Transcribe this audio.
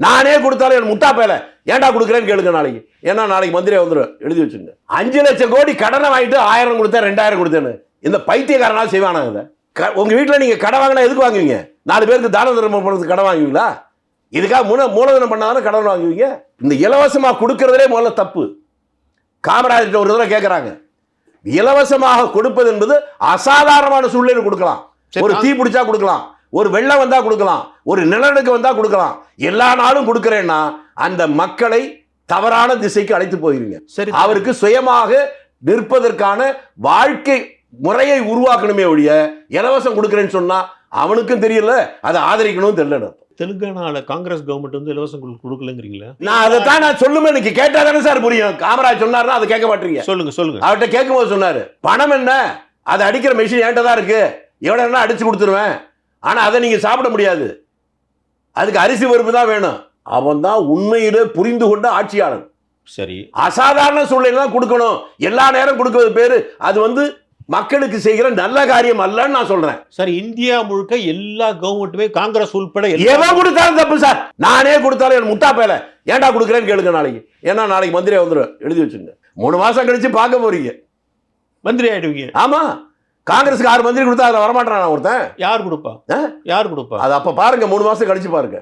நானே கொடுத்தாலும் என் முட்டா பேல ஏன்டா கொடுக்குறேன்னு கேளுங்க நாளைக்கு. ஏன்னா நாளைக்கு மந்திரியா வந்துடும் எழுதி வச்சுங்க அஞ்சு லட்சம் கோடி கடனை வாங்கிட்டு ஆயிரம் கொடுத்தேன் ரெண்டாயிரம் கொடுத்தேன்னு. இந்த பைத்தியக்காரனால செய்வானா இதை க- உங்க வீட்டில் நீங்க கடை வாங்கினா எதுக்கு வாங்குவீங்க? நாலு பேருக்கு தான தர்மம் பண்ணுறதுக்கு கடன் வாங்குவீங்களா? இதுக்காக முன மூலதனம் பண்ணாதானே கடன் வாங்குவீங்க? இந்த இலவசமா கொடுக்கறதுலே முதல்ல தப்பு. காமராஜர்கிட்ட ஒரு தடவை கேட்குறாங்க இலவசமாக கொடுப்பது என்பது அசாதாரணமான சூழ்நிலை கொடுக்கலாம். ஒரு தீ பிடிச்சா கொடுக்கலாம். ஒரு வெள்ளம் வந்தா கொடுக்கலாம் ஒரு நிலநடுக்கம் வந்தா கொடுக்கலாம். எல்லா நாளும் கொடுக்கிறேன்னா அந்த மக்களை தவறான திசைக்கு அழைத்து போயிருங்க. சரி அவருக்கு சுயமாக நிற்பதற்கான வாழ்க்கை முறையை உருவாக்கணுமே ஒழிய இலவசம் கொடுக்குறேன்னு சொன்னா அவனுக்கும் தெரியல அதை ஆதரிக்கணும் தெரியல தெலுங்கானால காங்கிரஸ் கவர்மெண்ட் வந்து இலவசம் கொடு- கொடுக்கலங்கிறீங்களா? நான் அதை தான் நான் சொல்லுமே எனக்கு கேட்டா தானே சார் புரியும். காமராஜ் சொன்னாருன்னா அதை கேட்க மாட்டீங்க. சொல்லுங்க சொல்லுங்க. அவர்கிட்ட கேட்கும்போது சொன்னாரு பணம் என்ன? அதை அடிக்கிற மெஷின் என்கிட்ட தான் இருக்கு. எவ்வளோ என்ன அடிச்சு கொடுத்துருவேன். ஆனா அதை நீங்க சாப்பிட முடியாது. அதுக்கு அரிசி பருப்பு தான் வேணும். அவன் தான் உண்மையிலே புரிந்து கொண்ட ஆட்சியாளன். சரி. அசாதாரண சூழ்நிலை தான் கொடுக்கணும். எல்லா நேரம் கொடுக்கறது பேரு. அது வந்து மக்களுக்கு செய்கிற நல்ல காரியம் அல்லன்னு நான் சொல்றேன். சார் இந்தியா முழுக்க எல்லா கவர்மெண்ட்டுமே காங்கிரஸ் உள்பட எவன் கொடுத்தாலும் தப்பு சார். நானே கொடுத்தாலும் என் முட்டா பேல. ஏன்டா கொடுக்குறேன்னு கேளுங்க நாளைக்கு. ஏன்னா நாளைக்கு மந்திரியா வந்துடும் எழுதி வச்சுங்க மூணு மாசம் கழிச்சு பார்க்க போறீங்க. மந்திரி ஆயிடுவீங்க. ஆமா. காங்கிரஸுக்கு ஆறு மந்திரி கொடுத்தா அதில் வரமாட்டான் ஒருத்தன்? யார் கொடுப்பா? யார் கொடுப்பா? அது அப்ப பாருங்க மூணு மாசம் கழிச்சு பாருங்க.